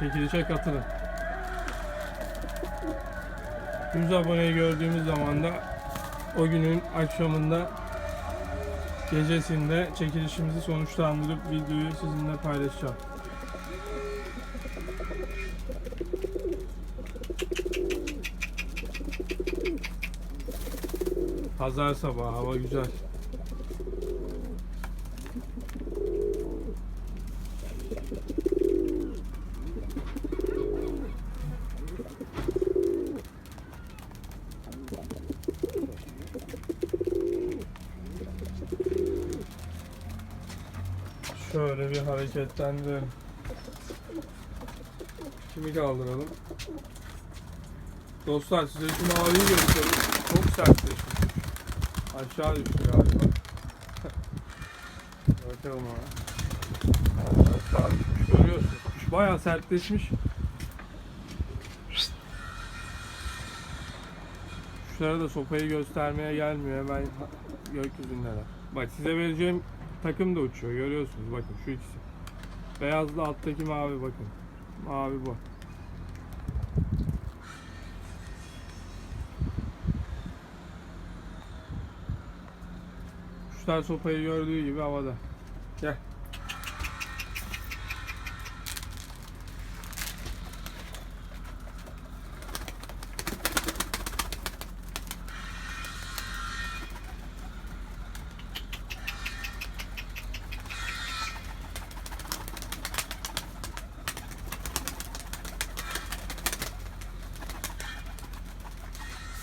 Çekilişe katılın. 100 aboneyi gördüğümüz zaman da o günün akşamında gecesinde çekilişimizi sonuçlandırıp videoyu sizinle paylaşacağım. Pazar sabahı hava güzel. Şöyle bir hareketlendirelim. Kimi kaldıralım? Dostlar size şu maviyi göstereyim. Çok sertleşmiş. Aşağı düştü galiba. Bakalım düşmüş. Görüyorsunuz. Bayağı sertleşmiş. Kuşlara da sopayı göstermeye gelmiyor. Hemen gökyüzündeler. Bak size vereceğim takım da uçuyor. Görüyorsunuz. Bakın şu ikisi. Beyazlı alttaki mavi bakın. Mavi bu. Kuşlar sopayı gördüğü gibi havada. Gel.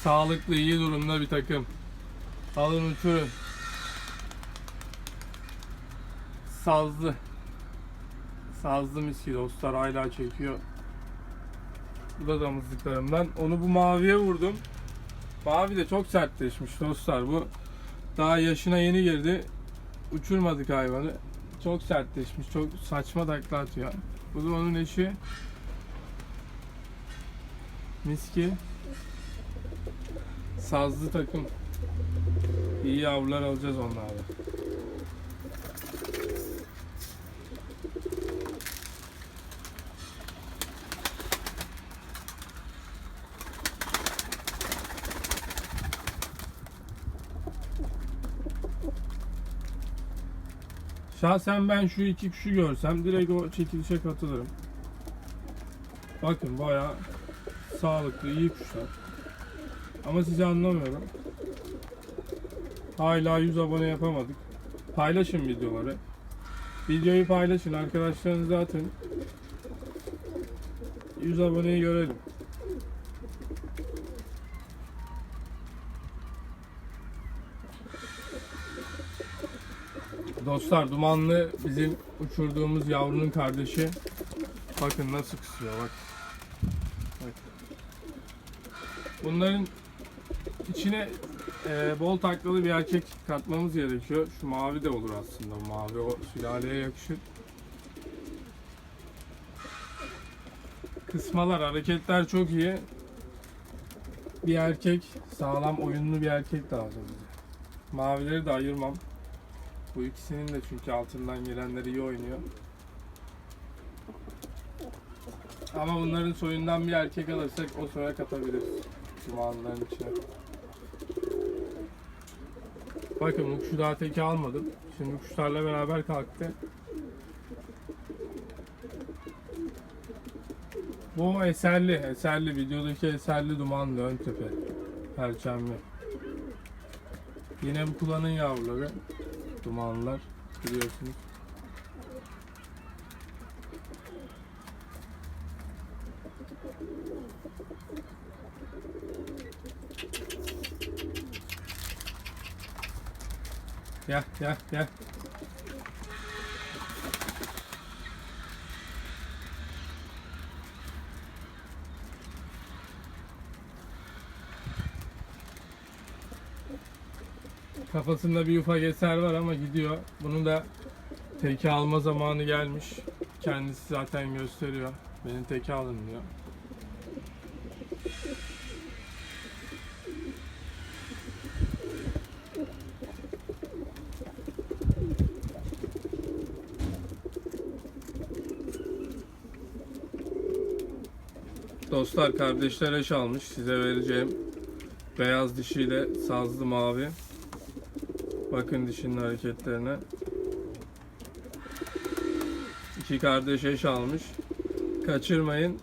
Sağlıklı, iyi durumda bir takım. Alın uçurun. Sazlı. Sazlı miski dostlar hala çekiyor. Bu da damızlıklarımdan. Onu bu maviye vurdum. Mavi de çok sertleşmiş dostlar. Bu daha yaşına yeni girdi. Uçurmadık hayvanı. Çok sertleşmiş. Çok saçma takla atıyor. Bu da onun eşi. Miski. Sazlı takım. İyi yavrular alacağız onlarla. Şahsen ben şu iki kuşu görsem direkt o çekilişe katılırım. Bakın bayağı sağlıklı, iyi kuşlar. Ama sizi anlamıyorum. Hala 100 abone yapamadık. Paylaşın videoları. Videoyu paylaşın, arkadaşlarınıza atın. 100 aboneyi görelim. Dostlar dumanlı bizim uçurduğumuz yavrunun kardeşi. Bakın nasıl kısıyor bak. bak. Bunların içine e, bol taklalı bir erkek katmamız gerekiyor. Şu mavi de olur aslında. Mavi o sülaleye yakışır. Kısmalar, hareketler çok iyi. Bir erkek, sağlam oyunlu bir erkek lazım bize. Mavileri de ayırmam. Bu ikisinin de çünkü altından gelenler iyi oynuyor. Ama bunların soyundan bir erkek alırsak o soya katabiliriz. Dumanların içine. Bakın bu kuşu daha teke almadım. Şimdi kuşlarla beraber kalktı. Bu eserli, eserli. Videodaki eserli dumanlı ön tepe. Perçemli. Yine bu kullanın yavruları. Dumanlar. Biliyorsunuz. Gel gel gel. Kafasında bir ufak eser var ama gidiyor. Bunu da teke alma zamanı gelmiş. Kendisi zaten gösteriyor. Beni teke alın diyor. Dostlar kardeşler eş almış. Size vereceğim beyaz dişiyle sazlı mavi. Bakın dişinin hareketlerine. İki kardeş eş almış. Kaçırmayın.